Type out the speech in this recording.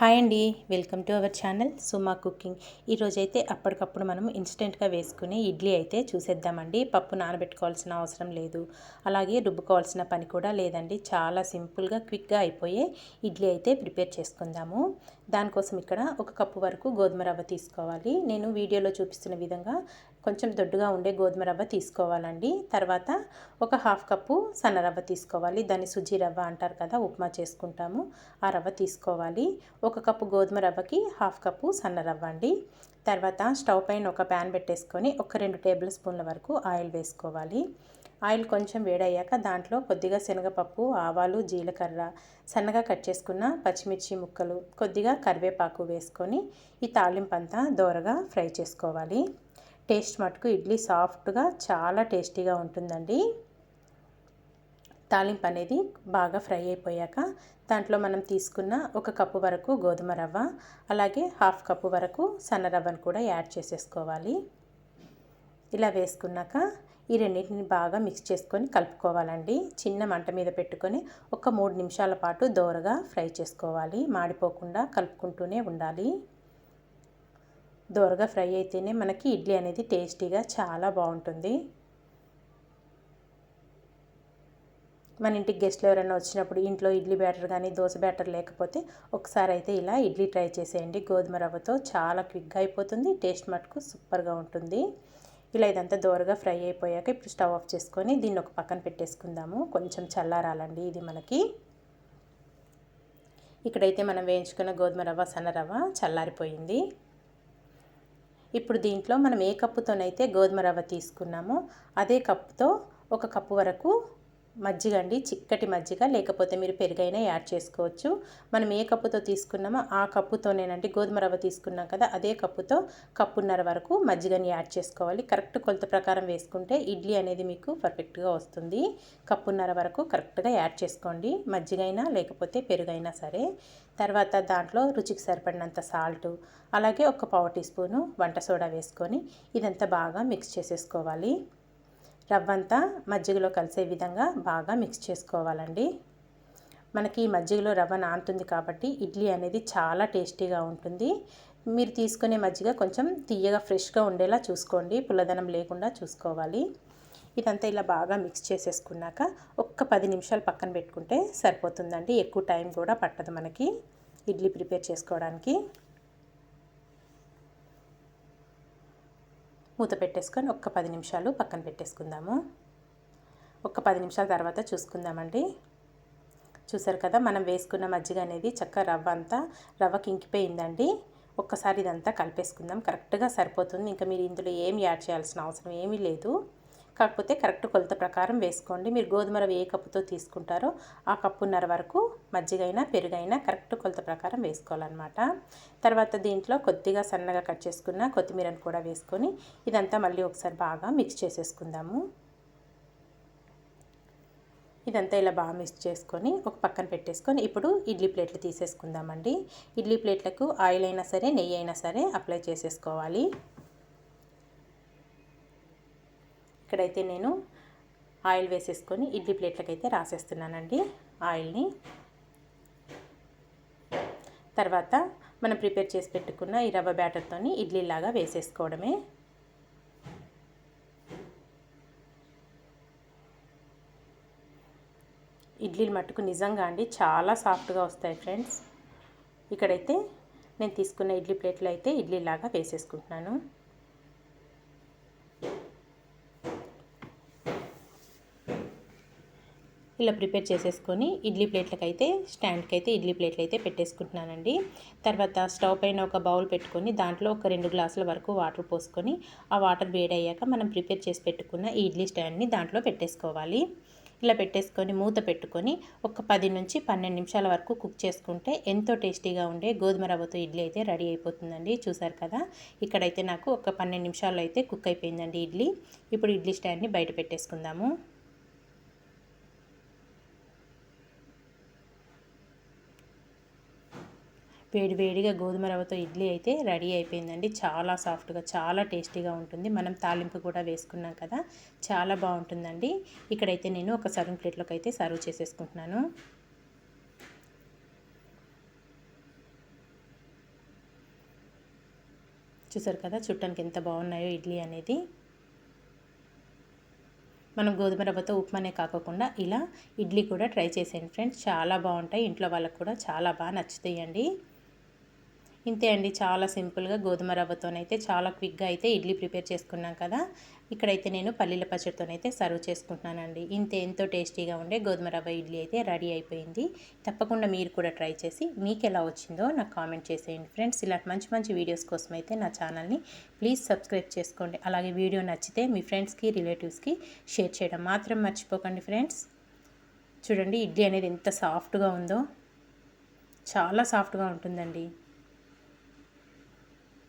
Hi అండి welcome to our channel Suma cooking. ఈరోజైతే అప్పటికప్పుడు మనం ఇన్స్టెంట్గా వేసుకునే ఇడ్లీ అయితే చూసేద్దామండి. పప్పు నానబెట్టుకోవాల్సిన అవసరం లేదు. అలాగే రుబ్బుకోవాల్సిన పని కూడా లేదండి. చాలా సింపుల్గా క్విక్గా అయిపోయే ఇడ్లీ అయితే ప్రిపేర్ చేసుకుందాము. దానికోసం ఇక్కడ ఒక కప్పు వరకు గోధుమ రవ్వ తీసుకోవాలి. నేను వీడియోలో చూపిస్తున్న విధంగా కొంచెం దొడ్డుగా ఉండే గోధుమ రవ్వ తీసుకోవాలండి. తర్వాత ఒక హాఫ్ కప్పు సన్న రవ్వ తీసుకోవాలి. దాన్ని సుజీ రవ్వ అంటారు కదా ఉప్మా చేసుకుంటాము. ఆ రవ్వ తీసుకోవాలి. ఒక కప్పు గోధుమ రవ్వకి హాఫ్ కప్పు సన్న రవ్వ అండి. తర్వాత స్టవ్ పైన ఒక ప్యాన్ పెట్టేసుకొని ఒక రెండు టేబుల్ స్పూన్ల వరకు ఆయిల్ వేసుకోవాలి. ఆయిల్ కొంచెం వేడయ్యాక దాంట్లో కొద్దిగా శనగపప్పు ఆవాలు జీలకర్ర సన్నగా కట్ చేసుకున్న పచ్చిమిర్చి ముక్కలు కొద్దిగా కరివేపాకు వేసుకొని ఈ తాలింపంతా దోరగా ఫ్రై చేసుకోవాలి. టేస్ట్ మటుకు ఇడ్లీ సాఫ్ట్గా చాలా టేస్టీగా ఉంటుందండి. తాలింపు అనేది బాగా ఫ్రై అయిపోయాక దాంట్లో మనం తీసుకున్న ఒక కప్పు వరకు గోధుమ రవ్వ అలాగే హాఫ్ కప్పు వరకు సన్న రవ్వను కూడా యాడ్ చేసేసుకోవాలి. ఇలా వేసుకున్నాక ఈ రెండింటిని బాగా మిక్స్ చేసుకొని కలుపుకోవాలండి. చిన్న మంట మీద పెట్టుకొని ఒక మూడు నిమిషాల పాటు దోరగా ఫ్రై చేసుకోవాలి. మాడిపోకుండా కలుపుకుంటూనే ఉండాలి. దోరగా ఫ్రై అయితేనే మనకి ఇడ్లీ అనేది టేస్టీగా చాలా బాగుంటుంది. మన ఇంటికి గెస్ట్లు ఎవరైనా వచ్చినప్పుడు ఇంట్లో ఇడ్లీ బ్యాటర్ కానీ దోశ బ్యాటర్ లేకపోతే ఒకసారి అయితే ఇలా ఇడ్లీ ట్రై చేసేయండి. గోధుమ రవ్వతో చాలా క్విక్గా అయిపోతుంది టేస్ట్ మటుకు సూపర్గా ఉంటుంది. ఇలా ఇదంతా దోరగా ఫ్రై అయిపోయాక ఇప్పుడు స్టవ్ ఆఫ్ చేసుకొని దీన్ని ఒక పక్కన పెట్టేసుకుందాము. కొంచెం చల్లారాలండి ఇది మనకి. ఇక్కడైతే మనం వేయించుకున్న గోధుమ రవ్వ సన్న రవ్వ చల్లారిపోయింది. ఇప్పుడు దీంట్లో మనం ఏ కప్పుతోనైతే గోధుమ రవ్వ తీసుకున్నామో అదే కప్పుతో ఒక కప్పు వరకు మజ్జిగ అండి చిక్కటి మజ్జిగ లేకపోతే మీరు పెరుగైనా యాడ్ చేసుకోవచ్చు. మనం ఏ కప్పుతో తీసుకున్నామో ఆ కప్పుతోనేనండి గోధుమ రవ్వ తీసుకున్నాం కదా అదే కప్పుతో కప్పున్నర వరకు మజ్జిగని యాడ్ చేసుకోవాలి. కరెక్ట్ కొలత ప్రకారం వేసుకుంటే ఇడ్లీ అనేది మీకు పర్ఫెక్ట్గా వస్తుంది. కప్పున్నర వరకు కరెక్ట్గా యాడ్ చేసుకోండి. మజ్జిగైనా లేకపోతే పెరుగైనా సరే. తర్వాత దాంట్లో రుచికి సరిపడినంత సాల్ట్ అలాగే ఒక పావు టీ స్పూను వంట సోడా వేసుకొని ఇదంతా బాగా మిక్స్ చేసేసుకోవాలి. రవ్వంతా మజ్జిగలో కలిసే విధంగా బాగా మిక్స్ చేసుకోవాలండి. మనకి ఈ మజ్జిగలో రవ్వ నానుతుంది కాబట్టి ఇడ్లీ అనేది చాలా టేస్టీగా ఉంటుంది. మీరు తీసుకునే మజ్జిగ కొంచెం తీయగా ఫ్రెష్గా ఉండేలా చూసుకోండి. పుల్లదనం లేకుండా చూసుకోవాలి. ఇదంతా ఇలా బాగా మిక్స్ చేసేసుకున్నాక ఒక్క పది నిమిషాలు పక్కన పెట్టుకుంటే సరిపోతుందండి. ఎక్కువ టైం కూడా పట్టదు మనకి ఇడ్లీ ప్రిపేర్ చేసుకోవడానికి. మూత పెట్టేసుకొని ఒక్క పది నిమిషాలు పక్కన పెట్టేసుకుందాము. ఒక పది నిమిషాల తర్వాత చూసుకుందామండి. చూసారు కదా మనం వేసుకున్న మజ్జిగ అనేది చక్క రవ్వ అంతా రవ్వకి ఇంకిపోయిందండి. ఒక్కసారి ఇదంతా కలిపేసుకుందాం. కరెక్ట్గా సరిపోతుంది. ఇంకా మీరు ఇందులో ఏమి యాడ్ చేయాల్సిన అవసరం ఏమీ లేదు. కాకపోతే కరెక్ట్ కొలత ప్రకారం వేసుకోండి. మీరు గోధుమ రవ్వ ఏ కప్పుతో తీసుకుంటారో ఆ కప్పున్నర వరకు మజ్జిగైనా పెరుగైనా కరెక్ట్ కొలత ప్రకారం వేసుకోవాలన్నమాట. తర్వాత దీంట్లో కొద్దిగా సన్నగా కట్ చేసుకున్న కొత్తిమీరను కూడా వేసుకొని ఇదంతా మళ్ళీ ఒకసారి బాగా మిక్స్ చేసేసుకుందాము. ఇదంతా ఇలా బాగా మిక్స్ చేసుకొని ఒక పక్కన పెట్టేసుకొని ఇప్పుడు ఇడ్లీ ప్లేట్లు తీసేసుకుందామండి. ఇడ్లీ ప్లేట్లకు ఆయిల్ అయినా సరే నెయ్యి అయినా సరే అప్లై చేసేసుకోవాలి. ఇక్కడైతే నేను ఆయిల్ వేసేసుకొని ఇడ్లీ ప్లేట్లకైతే రాసేస్తున్నానండి ఆయిల్ని. తర్వాత మనం ప్రిపేర్ చేసి పెట్టుకున్న ఈ రవ్వ బ్యాటర్తో ఇడ్లీలాగా వేసేసుకోవడమే. ఇడ్లీలు మట్టుకు నిజంగా అండి చాలా సాఫ్ట్గా వస్తాయి ఫ్రెండ్స్. ఇక్కడైతే నేను తీసుకున్న ఇడ్లీ ప్లేట్లు అయితే ఇడ్లీలాగా వేసేసుకుంటున్నాను. ఇలా ప్రిపేర్ చేసేసుకొని ఇడ్లీ ప్లేట్లకి అయితే స్టాండ్కి అయితే ఇడ్లీ ప్లేట్లు అయితే పెట్టేసుకుంటున్నానండి. తర్వాత స్టవ్ పైన ఒక బౌల్ పెట్టుకొని దాంట్లో ఒక రెండు గ్లాసుల వరకు వాటర్ పోసుకొని ఆ వాటర్ వేడయ్యాక మనం ప్రిపేర్ చేసి పెట్టుకున్న ఈ ఇడ్లీ స్టాండ్ని దాంట్లో పెట్టేసుకోవాలి. ఇలా పెట్టేసుకొని మూత పెట్టుకొని ఒక పది నుంచి పన్నెండు నిమిషాల వరకు కుక్ చేసుకుంటే ఎంతో టేస్టీగా ఉండే గోధుమ రవ్వతో ఇడ్లీ అయితే రెడీ అయిపోతుందండి. చూసారు కదా? ఇక్కడైతే నాకు ఒక పన్నెండు నిమిషాల్లో అయితే కుక్ అయిపోయిందండి ఇడ్లీ. ఇప్పుడు ఇడ్లీ స్టాండ్ని బయట పెట్టేసుకుందాము. వేడి వేడిగా గోధుమ రవ్వతో ఇడ్లీ అయితే రెడీ అయిపోయిందండి. చాలా సాఫ్ట్గా చాలా టేస్టీగా ఉంటుంది. మనం తాలింపు కూడా వేసుకున్నాం కదా చాలా బాగుంటుందండి. ఇక్కడైతే నేను ఒక సర్వింగ్ ప్లేట్లోకి అయితే సర్వ్ చేసేసుకుంటున్నాను. చూసారు కదా చుట్టానికి ఎంత బాగున్నాయో ఇడ్లీ అనేది. మనం గోధుమ రవ్వతో ఉప్మానే కాకుండా ఇలా ఇడ్లీ కూడా ట్రై చేసేయండి ఫ్రెండ్స్. చాలా బాగుంటాయి. ఇంట్లో వాళ్ళకు కూడా చాలా బాగా నచ్చుతాయండి. ఇంతే అండి. చాలా సింపుల్గా గోధుమ రవ్వతోనైతే చాలా క్విక్గా అయితే ఇడ్లీ ప్రిపేర్ చేసుకున్నాం కదా. ఇక్కడైతే నేను పల్లీల పచ్చడితోనైతే సర్వ్ చేసుకుంటున్నానండి. ఇంతే ఎంతో టేస్టీగా ఉండే గోధుమ రవ్వ ఇడ్లీ అయితే రెడీ అయిపోయింది. తప్పకుండా మీరు కూడా ట్రై చేసి మీకు ఎలా వచ్చిందో నాకు కామెంట్ చేసేయండి ఫ్రెండ్స్. ఇలాంటి మంచి మంచి వీడియోస్ కోసం అయితే నా ఛానల్ని ప్లీజ్ సబ్స్క్రైబ్ చేసుకోండి. అలాగే వీడియో నచ్చితే మీ ఫ్రెండ్స్కి రిలేటివ్స్కి షేర్ చేయడం మాత్రం మర్చిపోకండి ఫ్రెండ్స్. చూడండి ఇడ్లీ అనేది ఎంత సాఫ్ట్గా ఉందో. చాలా సాఫ్ట్గా ఉంటుందండి.